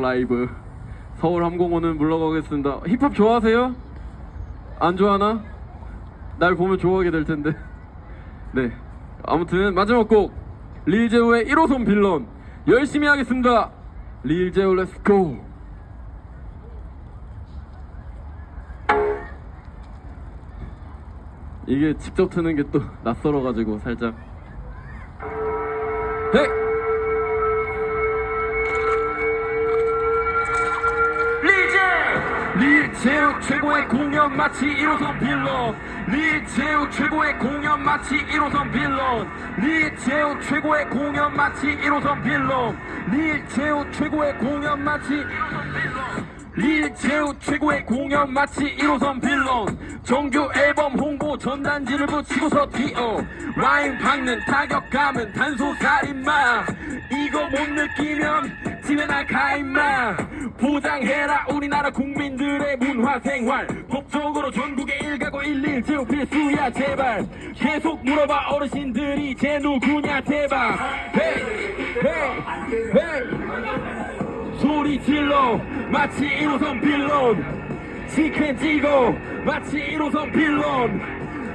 라이브 서울 함공호는 물러가겠습니다. 힙합 좋아하세요? 안 좋아하나? 날 보면 좋아하게 될 텐데. 네. 아무튼 마지막 곡 릴제오의 1호선 빌런 열심히 하겠습니다. 릴제오 렛츠고. 이게 직접 트는 게 또 낯설어가지고 살짝. 헤 리제우 최고의 공연 마치 1호선 빌런. 리제우 최고의 공연 마치 1호선 빌런. 리제우 최고의 공연 마치 1호선 빌런. 리제우 최고의 공연 마치 리제우 최고의 공연 마치 1호선 빌런. 정규 앨범 홍보 전단지를 붙이고서 튀어 라임 박는 타격감은 단소살인마. 이거 못 느끼면 집에 나가 임마. 보장해라 우리나라 국민들의 문화생활. 법적으로 일가구 일일 제우 필수야 제발. 계속 물어봐 어르신들이. 쟤 누구냐 제발. 헤이 헤이 헤이 소리 질러 마치 1호선 빌런. 치킨 찍어 마치 1호선 빌런.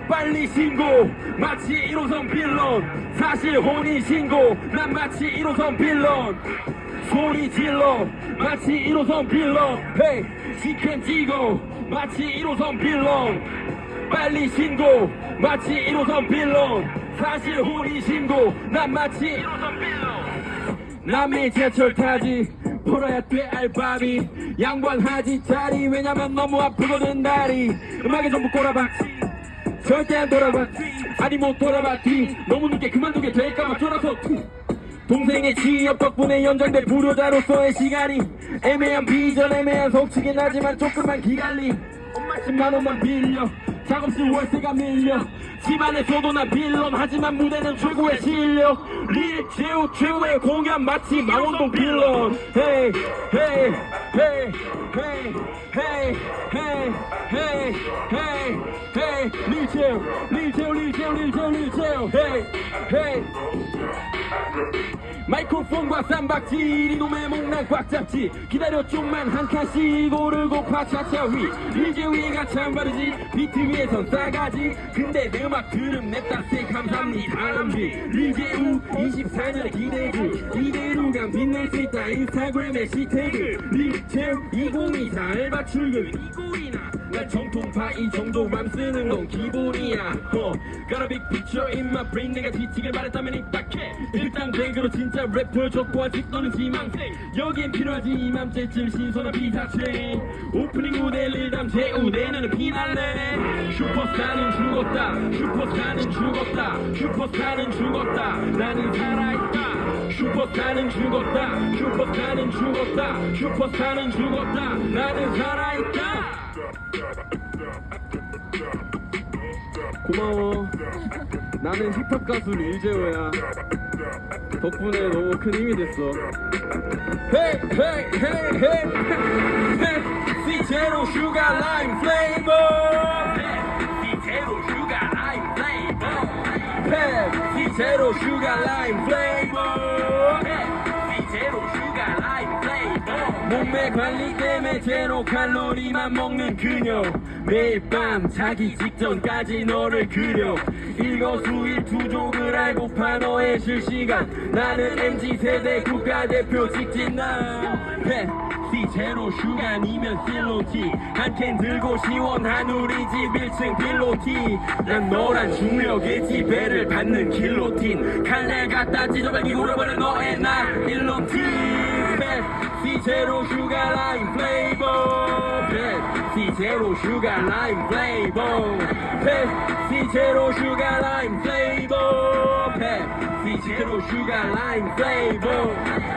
빨리 신고 마치 1호선 빌런. 사실 혼인 신고 난 마치 1호선 빌런. 소리 질러 마치 1호선 빌런. 헤이 치킨 찍어 마치 1호선 빌런. 빨리 신고 마치 1호선 빌런. 사실 혼인 신고 난 마치 1호선 빌런. 남의 지하철 타지 풀어야 돼 알바비. 양보하지 자리. 왜냐면 너무 아프거든 다리. 음악에 전부 꼬라박지. 절대 안 돌아봤지. 아니 못 돌아봤지. 너무 늦게 그만두게 될까봐 쫄아서 동생의 취업 덕분에 연장된 불효자로서의 시간이 애매한 비전 애매한 속치긴 하지만 조금만 기갈리 엄마 10만 원만 빌려. 작업실 월세가 밀려 집안에서도 나 빌런 하지만 무대는 최고의 실력. 릴 최후 최후의 공연 마치 망원동 빌런. 헤이 헤이 헤이 헤이 헤이 헤이 마이크로폰과 쌈박질 이놈의 목난 꽉 잡지. 기다려 좀만 한 칸씩 오르고 파차차 위. 이제 위가 참 바르지 비트 위에선 싸가지. 근데 내 음악 들음 냅다세 감사합니다. 암지 리제우 24년의 기대주. 이대로가 빛날 수 있다 인스타그램의 시태그. 리제우 2024 알바 출근 나 정통파 이 정도 맘 쓰는 건 기본이야. 어, Got a big picture in my brain. 내가 뒤치게 말했다면 입닥해. 일단 대그로 진짜 랩 보여줬고 아직 너는 지망생. 여기엔 필요하지 이맘때쯤 신선한 비사체. 오프닝 무대를 담제 우대는 피날레 슈퍼스타는 죽었다. 슈퍼스타는 죽었다. 슈퍼스타는 죽었다. 나는 살아있다. 슈퍼스타는 죽었다. 슈퍼스타는 죽었다. 슈퍼스타는 죽었다. 나는 살아있다 고마워. 나는 힙합 가수 릴제오야. 덕분에 너무 큰 힘이 됐어. 헤이 헤이 헤이 헤이 헤이 제로 슈가 라임 플레이버 제로 슈가 라임 플레이버 펩시 제로 슈가 라임 플레이버 몸매 관리 때문에 제로 칼로리만 먹는 그녀. 매일 밤 자기 직전까지 너를 그려. 일거수일투족을 알고파 너의 실시간. 나는 MZ세대 국가대표 직진 나. 펩시 제로 아니면 실로티. 한 캔 들고 시원한 우리 집 1층 필로티. 난 너란 중력의 지배를 받는 길로틴. 칼날 갖다 찢어발기 울어버려 너의 나 일로티 Yeah, zero sugar lime flavor. Yeah, zero sugar lime flavor. Yeah, zero sugar lime flavor. Yeah, zero sugar lime flavor.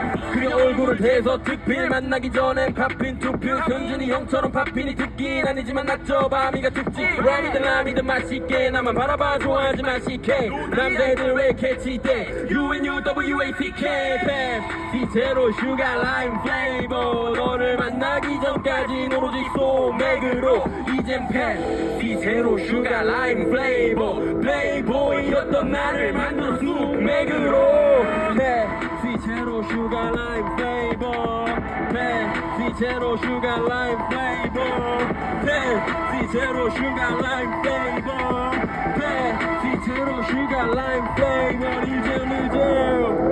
얼굴을 대서 특필 만나기 전엔 팝핀 투표. 현준이 형처럼 팝핀이 듣긴 아니지만 낮저 밤이가 죽지. 라미든 라미든 맛있게 나만 바라봐. 좋아하지 마시게. 남자애들 왜 캐치돼 UNUWACK 펩시 제로 슈가 라임 플레이버. 너를 만나기 전까진 오로지 소맥으로 이젠 펩시 제로 슈가 라임 플레이버. 플레이보이였던 나를 만들어 수맥으로 zero sugar lime flavor. Zero sugar lime flavor. Zero sugar lime flavor. Zero sugar lime flavor. 이제 늦어.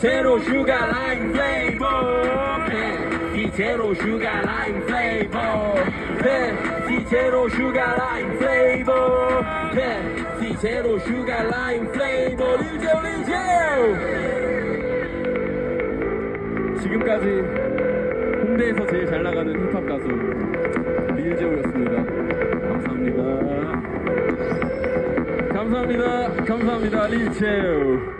제로 슈가 라임 플레이버 펜시 제로 슈가 라임 플레이버 펜시 제로 슈가 라임 플레이버 펜시 제로 슈가 라임 플레이버 리젤 리젤 지금까지 홍대에서 제일 잘 나가는 힙합 가수 리은재우였습니다. 감사합니다. 감사합니다. 감사합니다. 리은재우.